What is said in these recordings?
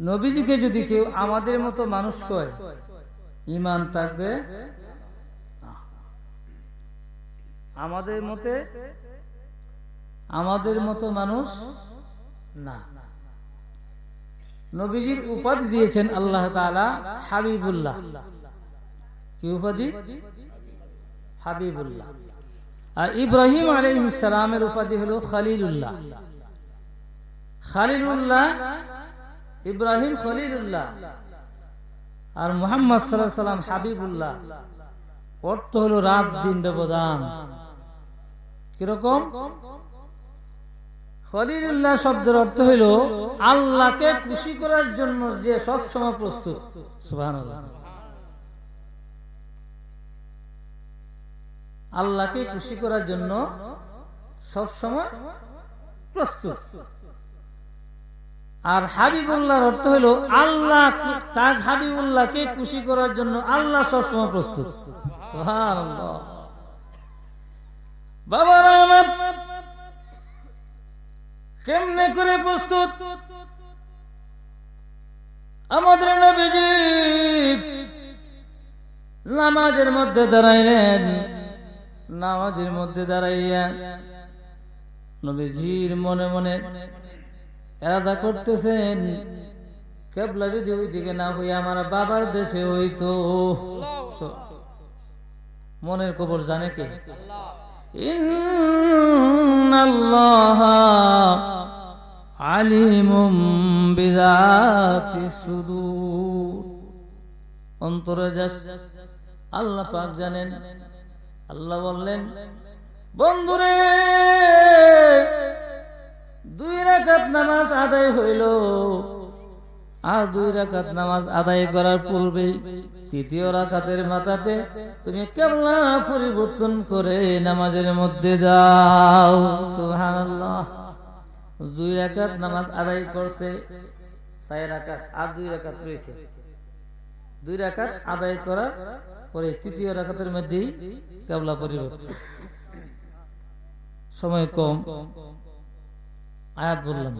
নবীজিকে যদি কেউ আমাদের মতো মানুষ কয় ইমান থাকবে? আমাদের মতে আমাদের মতো মানুষ না। নবীজির উপাধি দিয়েছেন আল্লাহ হাবিবুল্লাহ। কি উপাধি? হাবিবুল্লাহ। আর ইব্রাহিম আলাইহিস সালামের উপাধি হলো খলিলুল্লাহ। খালিলুল্লাহ, ইব্রাহিম খলিলুল্লাহ আর মোহাম্মদ সাল্লাম হাবিবুল্লাহ। অর্থ হলো রাত, দিন ব্যবধান। কীরকম? খলিলুল্লাহ শব্দের অর্থ হইল আল্লাহকে খুশি করার জন্য যে সব সময় প্রস্তুত। আল্লাহকে খুশি করার জন্য সব সময় প্রস্তুত। আর হাবিবুল্লাহর অর্থ হলো আল্লাহ তাক হাবিবুল্লাহকে খুশি করার জন্য আল্লাহ সবসময় প্রস্তুত। কেমনে করে প্রস্তুত? আমাদের নবীজি নামাজের মধ্যে দাঁড়াইলেন। নামাজের মধ্যে দাঁড়াইয়া নবীজির মনে মনে এরাদা করতেছেন। কেবলা যদি ওই দিকে না হই আমার বাবার দেশে হইতো। মনের কবর জানে কে? আলিমুম আল্লাহ পাক জানেন। আল্লাহ বললেন, বন্ধুরে দুই রাকাত নামাজ আদায় হইল। আর দুই রাকাত নামাজ আদায় করার পূর্বে তৃতীয় রাকাতের মাথাতে তুমি কেমলা পরিবর্তন করে নামাজের মধ্যে যাও সুবহানাল্লাহ। দুই রাকাত নামাজ আদায় করছে ছয় রাকাত আর দুই রাকাত রয়েছে। দুই রাকাত আদায় করার পরে তৃতীয় রাকাতের মধ্যেই কেবলা পরিবর্তন। সময় কম। আয়াত বললাম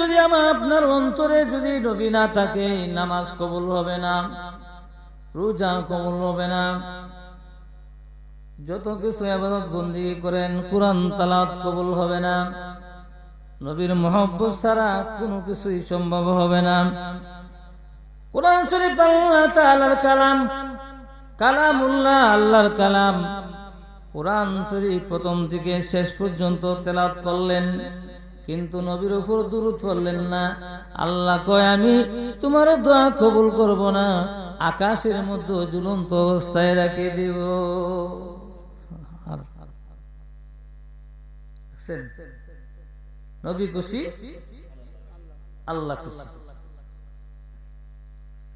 যদি আমার আপনার অন্তরে যদি নবী না থাকে, নামাজ কবুল হবে না, রোজা কবুল হবে না। যত কিছু আবাদত বন্দি করেন, কোরআন তালাত কবুল হবে না। নবীর মহব্বত ছাড়া কোনো কিছুই সম্ভব হবে না। কোরআন শরীফ আল্লাহ তাআলার কালাম, কালামুল্লাহ আল্লাহর কালাম। কোরআন শরীফ প্রথম থেকে শেষ পর্যন্ত তেলাওয়াত করলেন, কিন্তু নবীর উপর দুরুদ পড়লেন না। আল্লাহ কয়, আমি তোমার দোয়া কবুল করব না, আকাশের মধ্যে ঝুলন্ত অবস্থায় রেখে দিব? নবী খুশি, আল্লাহ খুশি।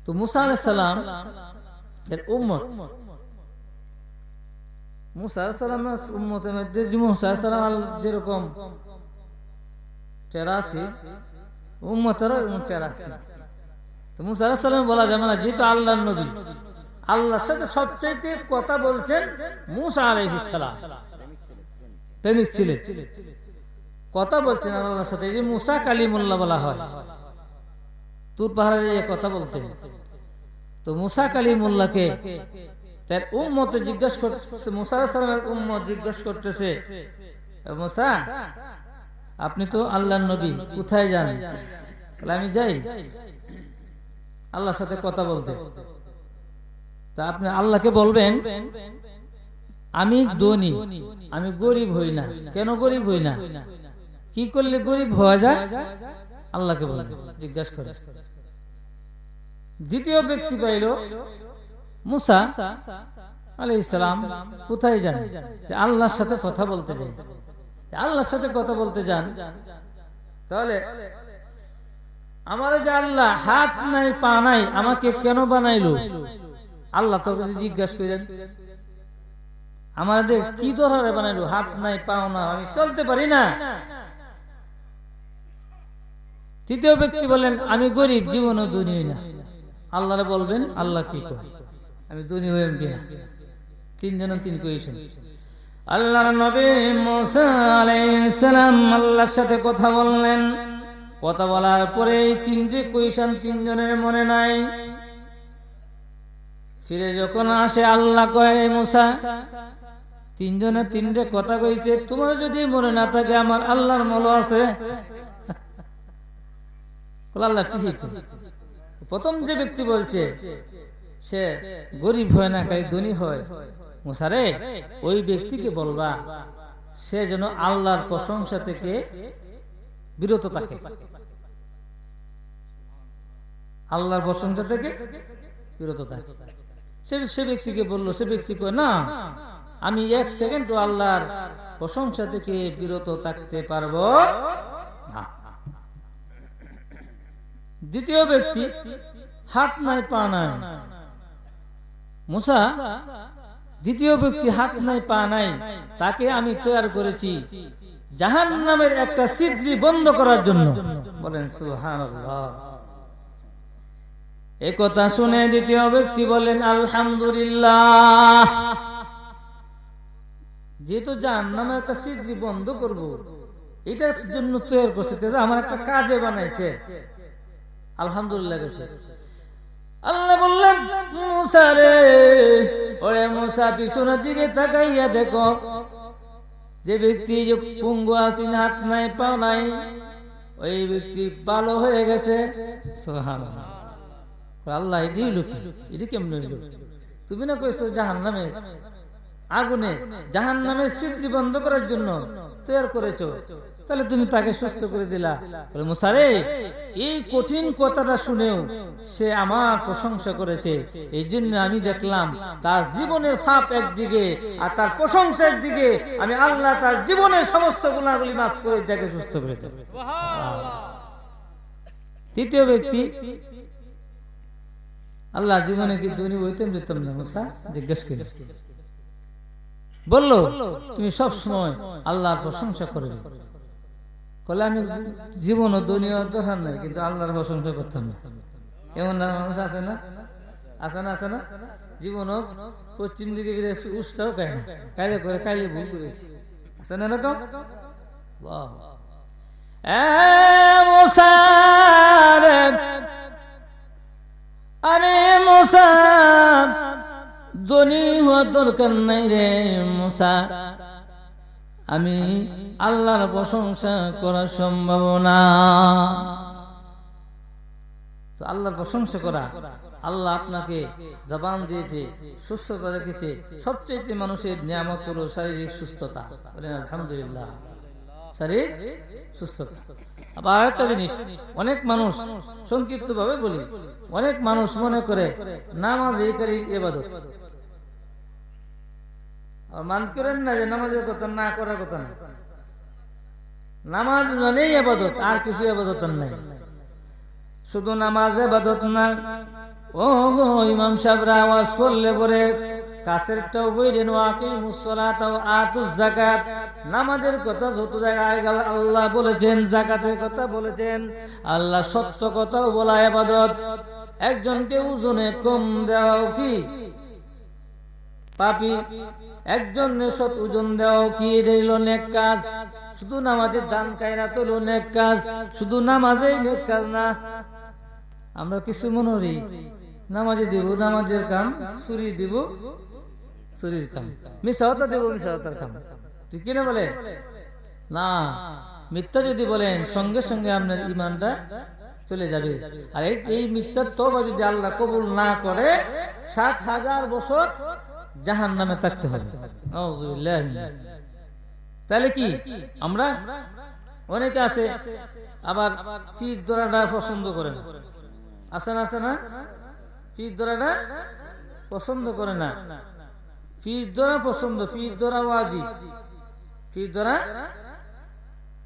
তো মুসা আলাইহিস সালাম, এর উম্মত। মুসা আলাইহিস সালামের উম্মতের মধ্যে মুসা যেরকম তেরাশি উম্মতেরও এরকম তো মুসা আলাইহিস সালাম বলা যাবে না যেহেতু আল্লাহর নবী, আল্লাহর সাথে সবচাইতে কথা বলছেন মুসা আলাইহিস সালাম। প্রেমিক ছিলেন। কথা বলছেন আল্লাহর সাথে যে মুসা কালিমুল্লাহ বলা হয়, তুর পাহাড়ে এই কথা বলতেন। তো মুসা কালিমুল্লাহকে তার উম্মতে জিজ্ঞেস করতেছে মুসা সালামের উম্মত জিজ্ঞেস করতেছে মুসা, আপনি তো আল্লাহর নবী, কোথায় যান? আমি যাই। আল্লাহর সাথে কথা বলতে। তা আপনি আল্লাহকে বলবেন, আমি ধনী, আমি গরিব হই না। কেন গরিব হই না? কি করলে গরিব হওয়া যায়? আল্লাহকে বলবে জিজ্ঞাসা করে দ্বিতীয় ব্যক্তি পাইল মুসা আলাই ইসলাম কোথায় যান? যে আল্লাহর সাথে কথা বলতে যান। আল্লাহর সাথে কথা বলতে যান। তাহলে আমার যে আল্লাহ হাত নাই পা নাই আমাকে কেন বানাইলো? আল্লাহ তো জিজ্ঞাসা করেন আমাদের কি ধরারে বানাইলো? হাত নাই পাও না আমি চলতে পারি না। তৃতীয় ব্যক্তি বলেন আমি গরিব, জীবনও দুনিয়া না। আল্লাহরে বলবেন, আল্লাহ কি করে? আমি দুনি হইম কিনা তিনজন তিন কইছেন, আল্লাহর নবী মুসা আলাইহিস আল্লাহর সাথে কথা বললেন। কথা বলার পরে এই তিনটে কইশন তিনজনের মনে নাই। ফিরে যখন আসে, আল্লাহ কয়ে মুসা, তিনজনে তিনটে কথা কইছে। তোমার যদি মনে না থাকে, আমার আল্লাহর মল আছে। বলে, আল্লাহ ঠিকই তো প্রথম যে ব্যক্তি বলছে সে গরিব হয় না খালি ধনী হয়। মুসারে ওই ব্যক্তিকে বলবা সে যেন আল্লাহর প্রশংসা থেকে বিরত থাকে। আল্লাহর প্রশংসা থেকে বিরত থাকে। সে সে ব্যক্তিকে বলল সে ব্যক্তি কয় না আমি এক সেকেন্ড আল্লাহর প্রশংসা থেকে বিরত থাকতে পারব না। দ্বিতীয় ব্যক্তি, হাত নাই, পা নাই। মুসা, দ্বিতীয় ব্যক্তি হাত নাই, পা নাই, তাকে আমি তৈরি করেছি জাহান নামের একটা সিদ্রি বন্ধ করার জন্য। বলেন, সুবহানাল্লাহ। এ কথা শুনে দ্বিতীয় ব্যক্তি বলেন, আলহামদুলিল্লাহ। যেহেতু জাহান নামে একটা সিদ্ধি বন্ধ করব, এটার জন্য তৈরি করছে আমার একটা কাজে বানাইছে। আলহামদুলিল্লাহ গেছে আল্লাহ বললেন, মুসা রে, ওরে মুসা, পিছনের দিকে তাকাইয়া দেখো। যে ব্যক্তি যে পুঙ্গু আসিন হাত নাই পা নাই, ওই ব্যক্তি ভালো হয়ে গেছে। আল্লাহ, এটি হইল এটি কেমন তুমি না কইছো জাহান নামে আগুনে জাহান নামের স্মৃতি বন্ধ করার জন্য তৈরি করেছ তাহলে তুমি তাকে সুস্থ করে দিলা। মুসারে এই কঠিন কথাটা শুনেও সে আমার প্রশংসা করেছে। এই জন্য আমি দেখলাম তার জীবনের ফাপ একদিকে আর তার প্রশংসার দিকে আমি আল্লাহ তার জীবনের সমস্ত গুণাগুলি মাফ করে তাকে সুস্থ করে দেব। তৃতীয় ব্যক্তি আল্লাহ জীবনে কি দুনি হইতাম যেতাম না মুসা? জিজ্ঞেস করি। বলল তুমি সব সময় আল্লাহর প্রশংসা করবে। বলে আমি জীবন ও দুনিয়া দরকার নাই কিন্তু আল্লাহর প্রশংসা করতাম না। এমন মানুষ আছে না? আছে না আছে না? জীবন পশ্চিম দিকে ফিরে উষ্টাও খায় না। কাইলে করে কাইলে ভুল করেছি। আছে না এরকম? আরে মুসা ধনী হওয়া দরকার নাই রে মুসা। আমি আল্লাহর প্রশংসা করা সম্ভব না। আল্লাহর প্রশংসা করা, আল্লাহ আপনাকে জবান দিয়েছে, সুস্থতা রেখেছে সবচেয়ে মানুষের নিয়ামত হলো শারীরিক সুস্থতা। আলহামদুলিল্লাহ। শারীরিক সুস্থতা। আবার আরেকটা জিনিস, অনেক মানুষ সংক্ষিপ্ত ভাবে বলি, অনেক মানুষ মনে করে নামাজ এই এবাদত মান করেন না যে নামাজের কথা, না করার কথা না। নামাজ মানেই আবাদত, আর কিছু আবাদত নাই। শুধু নামাজ আবাদত না ও গো ইমাম সাহেবরা আওয়াজ করলে পরে কাছের টাও বইরেন ওয়াকি মুসলাত ও আতুস যাকাত। নামাজের কথা যত জায়গায় গেল, আল্লাহ বলেছেন, যাকাতের কথা বলেছেন। আল্লাহ সত্য কথাও বলা আবাদত। একজনকে ওজনে কম দেওয়াও কি? পাপি, একজন সৎ ওজন দেওয়াও কি রইল নেক কাজ? শুধু নামাজের দান কায়রা তো নেক কাজ, শুধু নামাজেই নেক কাজ না। আমরা কিছু মনে করি, নামাজে দিব, নামাজের কাম চুরি দিব, চুরির কাম। মিশাওতা দেব মিশাওতার কাম। তুই কিনে বলে? না, মিথ্যা যদি বলেন, সঙ্গে সঙ্গে আপনার ইমানটা চলে যাবে। আর এই- মিথ্যার তবা যদি আল্লাহ কবুল না করে, সাত হাজার বছর জাহান নামে থাকতে হবে। তাহলে কি? আমরা অনেকে আছে, আবার ফির ধরাটা পছন্দ করে না। আছে না আছে না? ফির ধরাটা পছন্দ করে না। ফির ধরা পছন্দ, ফির ধরা ওয়াজিব। ফির ধরা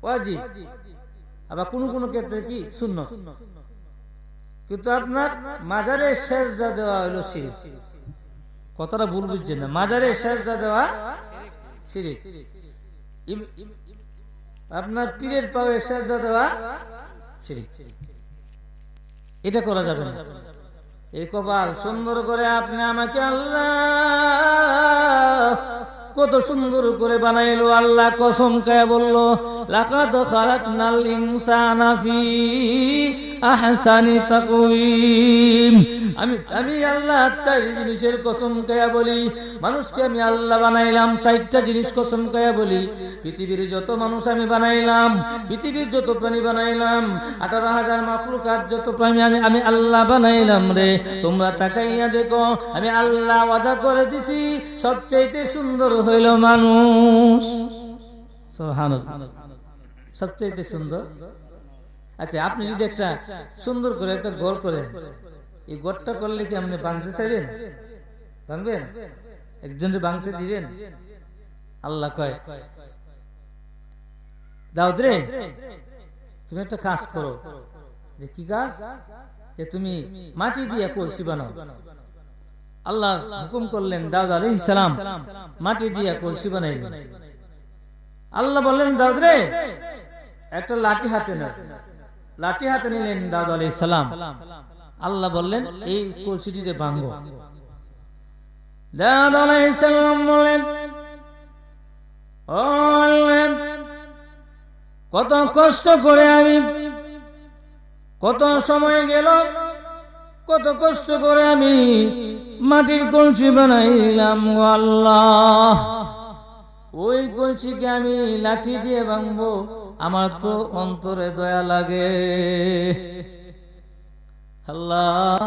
ওয়াজিব। আবার কোন কোন ক্ষেত্রে কি? শূন্য কিন্তু আপনার মাজারে শেষ যা দেওয়া হলো শিরিক কথাটা ভুল বুঝছেন না? মাজারে সেজদা দেওয়া শিরিক। আপনার পীরের পাবে সেজদা দেওয়া শিরিক। এটা করা যাবে না। এই কপাল সুন্দর করে আপনি আমাকে আল্লাহ কত সুন্দর করে বানাইলো, আল্লাহ কসম কে বলল, লাকাদ খালাকনাল ইনসানা ফি আহসানি তাকওয়িম। আমি আমি আল্লাহ চার জিনিসের কসম কয়া বলি, মানুষকে আমি আল্লাহ বানাইলাম, চারটা জিনিস কসম কয়া বলি, পৃথিবীর যত মানুষ আমি বানাইলাম, পৃথিবীর যত প্রাণী বানাইলাম, আঠারো হাজার মাকলুকাত যত প্রাণী আমি আমি আল্লাহ বানাইলাম রে, তোমরা তাকাইয়া দেখো, আমি আল্লাহ ওয়াদা করে দিছি, সবচাইতে সুন্দর হইল মানুষ। সবচাইতে সুন্দর। আচ্ছা আপনি যদি একটা সুন্দর করে একটা ঘর করে এই ঘরটা করলে কি আপনি ভাঙতে চাইবেন? ভাঙবেন? একজনকে ভাঙতে দিবেন? আল্লাহ কয়, দাউদ রে, তুমি একটা কাজ করো। যে কি কাজ? যে তুমি মাটি দিয়ে কলসি বানাও। আল্লাহ হুকুম করলেন, দাউদ আলাইহিস সালাম মাটি দিয়ে কলসি বানাইলেন আল্লাহ বললেন, দাউদ রে, একটা লাঠি হাতে নাও। লাঠি হাতে নিলেন দাউদ আলাইহিস সালাম। আল্লাহ বললেন, এই কলসিটিতে ভাঙবো দাউদ আলাইহিস সালাম বললেন কত কষ্ট করে আমি, কত সময় গেল কত কষ্ট করে আমি মাটির কলসি বানাইলাম আল্লাহ। ওই কলসিকে আমি লাঠি দিয়ে ভাঙবো, আমার তো অন্তরে দয়া লাগে। আল্লাহ,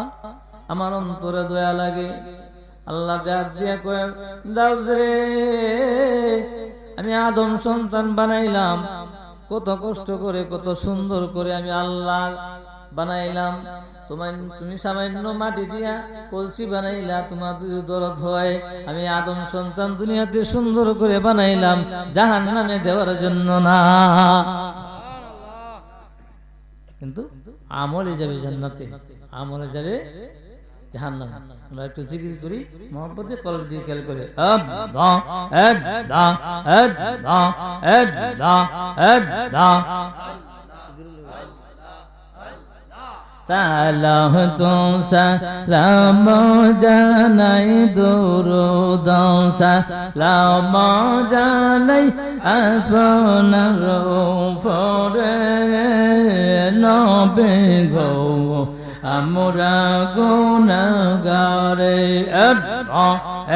আমার অন্তরে দয়া লাগে। আল্লাহ ডাক দিয়া কয়ে দাউদ আমি আদম সন্তান বানাইলাম। কত কষ্ট করে, কত সুন্দর করে আমি আল্লাহ বানাইলাম। তোমার তুমি সামান্য মাটি দিয়া কলসি বানাইলা, তোমার দরদ হয়, আমি আদম সন্তান দুনিয়াতে সুন্দর করে বানাইলাম জাহান নামে দেওয়ার জন্য না। কিন্তু আমলে যাবে জান্নাতে, আমলে যাবে জাহান্নাম। আমরা একটু জিকির করি মোহাম্মতে কলব দিয়ে খেয়াল করে। এদ দা এদ দা সালাহ তো সালাম জানাই দুরুদ সালাম জানাই আপনার ফরে নবে গো। আমরা গুণগারে এডা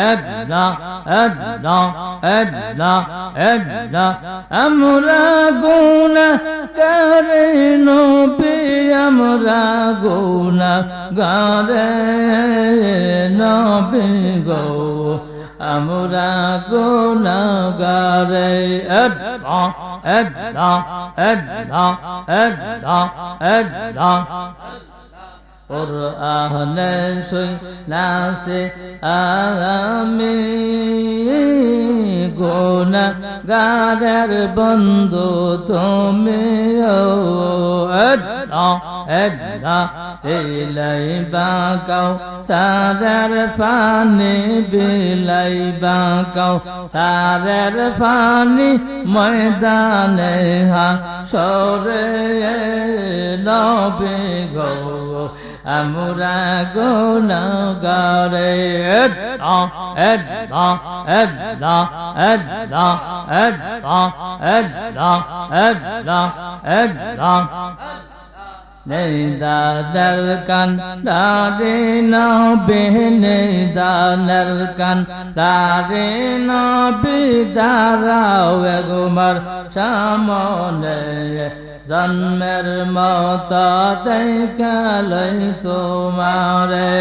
এডা এডা এডা এডা আমরা গুণগারে নবী, আমরা গুণগারে নবী গো। আমরা গুণগারে এডা এডা এডা এডা এডা এডা এবনা কোরআনে শুনাছে আমি গোনা গারের বন্ধু তুমি এলাই বাঁকাও সারের ফানি বিলাই বাঁকাও সারের ফানি ময়দানে হা সরে নবে গো আমরা গোনা গারে এদা এদা এদা এদা এদা এদা এদা এদা। নেদাদার কান দারে নবে নেদানার কান দারে নবে দাঁড়াও এগুমার সামনে। জন্মের মত দেখালই তোমারে।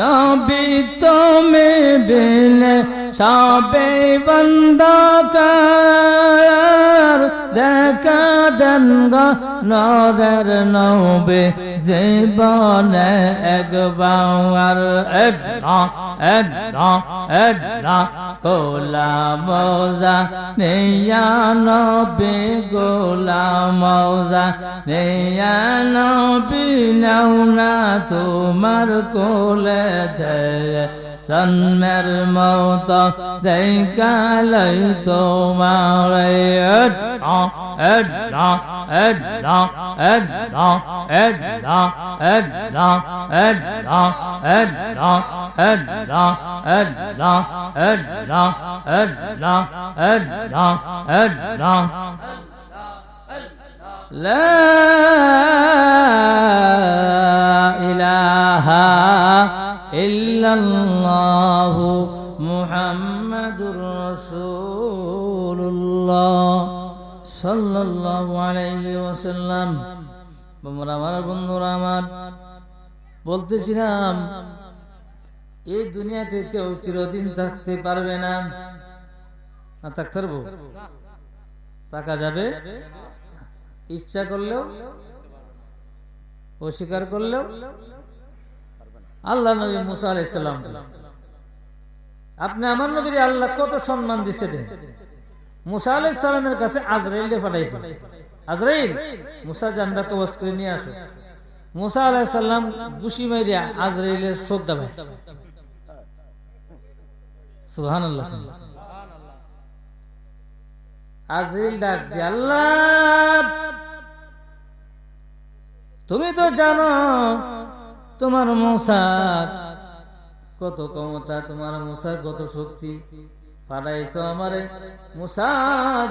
নবী তুমি বিলে সবে বন্ধকার। দেখা জন্গ নরের নবে জীবনে একবার এডা এডা এডা গোলা মজা নেয়া নবে গোলা মজা নেয়া নবী নাও না তোমার কোলে জন্মের মত দেখালই তোমার لا إله إلا الله বন্ধুরা আমার, বলতেছিলাম, এই দুনিয়াতে কেউ চিরদিন থাকতে পারবে না। না, থাকতে পারব? থাকা যাবে? ইচ্ছা করলেও, অস্বীকার করলেও, আল্লাহ নবী মুসা আলাইসাল্লাম আপনি আমার নবীর আল্লাহ কত সম্মান দিচ্ছে দেন? মুসা আলাইসাল্লামের কাছে আজরাইল পাঠাইছে। আজরাইল, মুসা জান্দা কবচ করে নিয়ে আসো। মুসা আলাইসাল্লাম গুশি মাইরিয়া আজরাইলের চোখ দাবাই তুমি তো জানো তোমার মশার কত ক্ষমতা তোমার মশার কত শক্তি? পাঠাইছো আমারে। মশা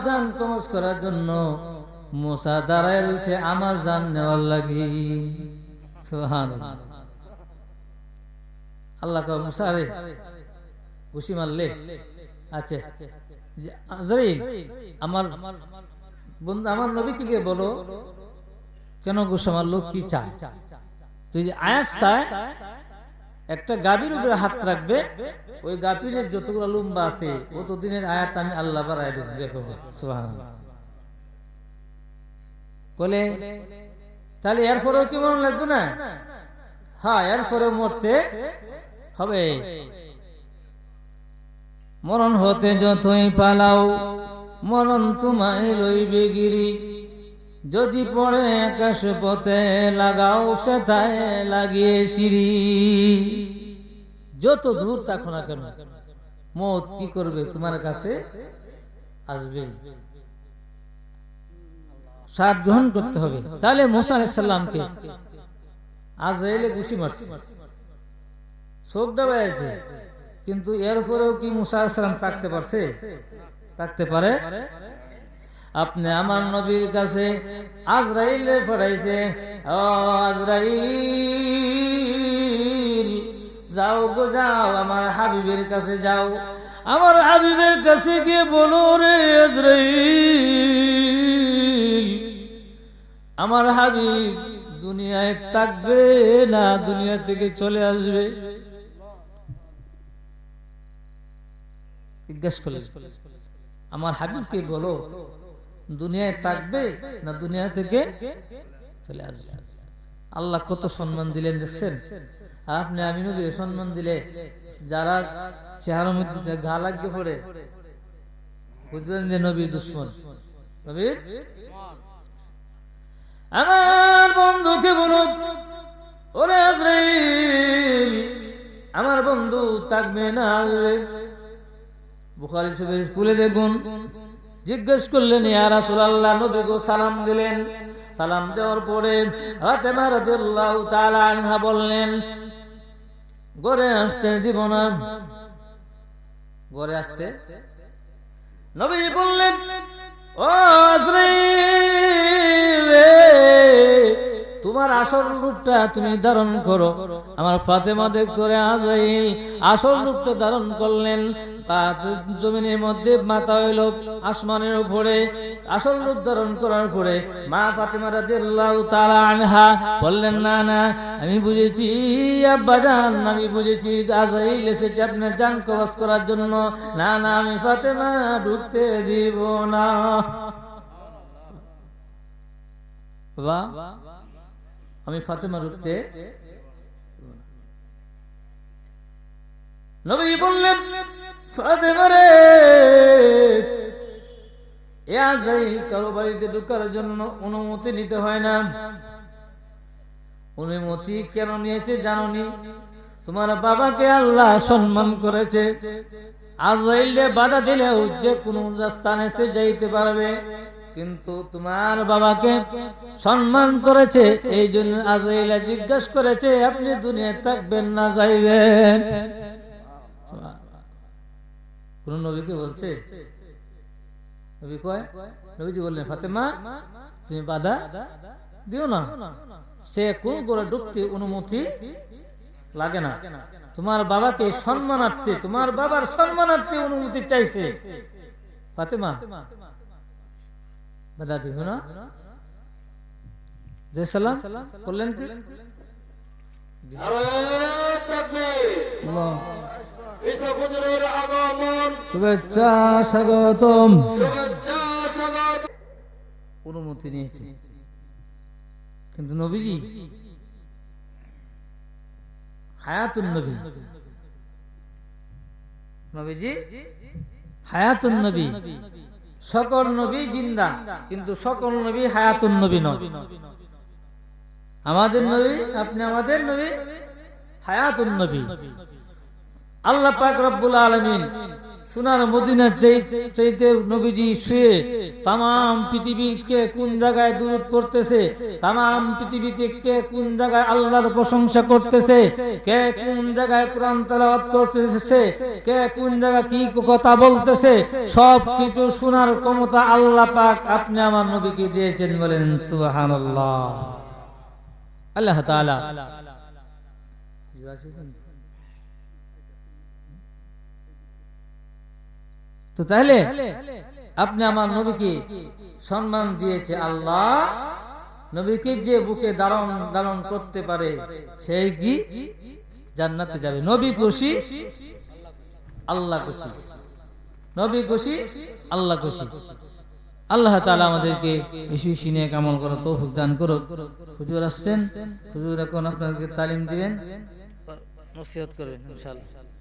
জান কমস করার জন্য। মশা দাঁড়ায় রয়েছে আমার জান নেওয়ার লাগি। আল্লাহ মুসা রে ঘুষি মারলে? আচ্ছা আমার বন্ধু, আমার নবীকে গিয়ে বলো, কেন ঘুষ মারলো কি চায়? তুই যে আয়াত চায় একটা গাভীর উপরে হাত রাখবে, ওই গাভীরের যতগুলো লুম্বা আছে, অতদিনের আয়াত আমি আল্লাহ বাড়াই দেব বলে, তাহলে এরপরেও কি মনে লাগতো না? হ্যাঁ এরপরে মরতে হবে। মরণ হতে যতই পালাও, মরণ তোমায় লইবে গিরি। যদি পড়ে আকাশ পথে লাগাও সেথায় লাগিয়ে সিঁড়ি। যত দূর থাকো না কেন, মত কি করবে? তোমার কাছে আসবে। সাত গ্রহণ করতে হবে। তাহলে মোসা আলাইসাল্লামকে এলে ঘুষি মারছে। চোখ দাবাইছে কিন্তু এরপরেও কি মুসা আলাইসাল্লাম থাকতে পারছে? থাকতে পারে আপনি আমার নবীর কাছে আজরাইলে পড়াইছে ও আজরাইল, যাও গো, যাও, আমার হাবিবের কাছে যাও। আমার হাবিবের কাছে গিয়ে বলো রে আজরাইল, আমার হাবিব দুনিয়ায় থাকবে না দুনিয়া থেকে চলে আসবে? জিজ্ঞেস করলেন, আমার হাবিবকে বলো দুনিয়ায় থাকবে না দুনিয়া থেকে চলে আসবে? আল্লাহ কত সম্মান দিলেন দেখছেন? আপনি আমি নবীর সম্মান দিলে যারা চেহারার মধ্যে ঘা লাগিয়ে পড়ে, বুঝলেন যে নবী দুশ্মন। নবীর? আমার বন্ধুকে বলুন, ওরে আমার বন্ধু থাকবে না আসবে বুখারি শরীফের স্কুলে দেখুন জিজ্ঞেস করলেন, ইয়া নবী গো সালাম দিলেন। সালাম দেওয়ার পরে ফাতেমা রাদিয়াল্লাহু তাআলা আনহা বললেন ঘরে আসতে দিব না ঘরে আসতে নবী বললেন, ও তোমার আসল রূপটা তুমি ধারণ করো। আমার ফাতেমা দেখ করে আজরাইল আসল রূপটা ধারণ করলেন। জমিনের মধ্যে মাথা হইল আসমানের উপরে, আসল রূপ ধারণ করার পরে মা ফাতেমা আনহা বললেন, না না, আমি বুঝেছি আব্বাজান আমি বুঝেছি আজরাইল এসেছে আপনার করার জন্য। না না, আমি ফাতেমা ঢুকতে দিব না। আমি ফাতেমা ঢুকতে নবী বললেন বাড়িতে অনুমতি নিতে হয় না। অনুমতি কেন নিয়েছে জাননি? তোমার বাবাকে সম্মান করেছে। বাধা দিলেও যে কোনো স্থানে সে যাইতে পারবে। কিন্তু তোমার বাবাকে সম্মান করেছে এই জন্য আজরাইলা জিজ্ঞাসা করেছে, আপনি দুনিয়ায় থাকবেন না, যাইবেন? কোন নবীকে বলছে? নবী কয় নবীজি বললেন ফাতেমা তুমি বাধা দিও না। সে কোন করে ঢুকতে অনুমতি লাগে না। তোমার বাবাকে সম্মানার্থে তোমার বাবার সম্মানার্থে অনুমতি চাইছে। ফাতেমা বাধা দিও না। যে সালাম। করলেন কি? আল্লাহ। শুভেচ্ছা স্বাগতম। অনুমতি নিয়েছে। কিন্তু নবীজি হায়াতুন নবী। নবীজি হায়াতুন নবী। সকল নবী জিন্দা কিন্তু সকল নবী হায়াতুন নবী নয়। আমাদের নবী আপনি আমাদের নবী হায়াতুন নবী। আল্লাহ পাক রব্বুল আলামিন সোনার মদিনা চাইতে নবীজি শুয়ে তাম পৃথিবীকে কোন জায়গায় দূর করতেছে তাম পৃথিবীতে কে কোন জায়গায় আল্লাহর প্রশংসা করতেছে, কে কোন জায়গায় কোরআন করতেছে, কে কোন জায়গায় কি কথা বলতেছে, সব কিছু শোনার ক্ষমতা আল্লাহ পাক আপনি আমার নবীকে দিয়েছেন বলেন সুবহানাল্লাহ। আল্লাহ তাআলা। তো তাহলে আপনি আমার নবীকে সম্মান দিয়েছে আল্লাহ। নবীকে যে বুকে দারণ দারণ করতে পারে সেই কি? জান্নাতে যাবে। নবী খুশি? আল্লাহ খুশি। নবী খুশি? আল্লাহ খুশি। আল্লাহ তাআলা আমাদেরকে বেশি বেশি নিয়ে কামল করো তৌফিক দান করো হুজুর আসছেন? হুজুর এখন আপনাদেরকে তালিম দিবেন? নসিহত করবেন ইনশাআল্লাহ।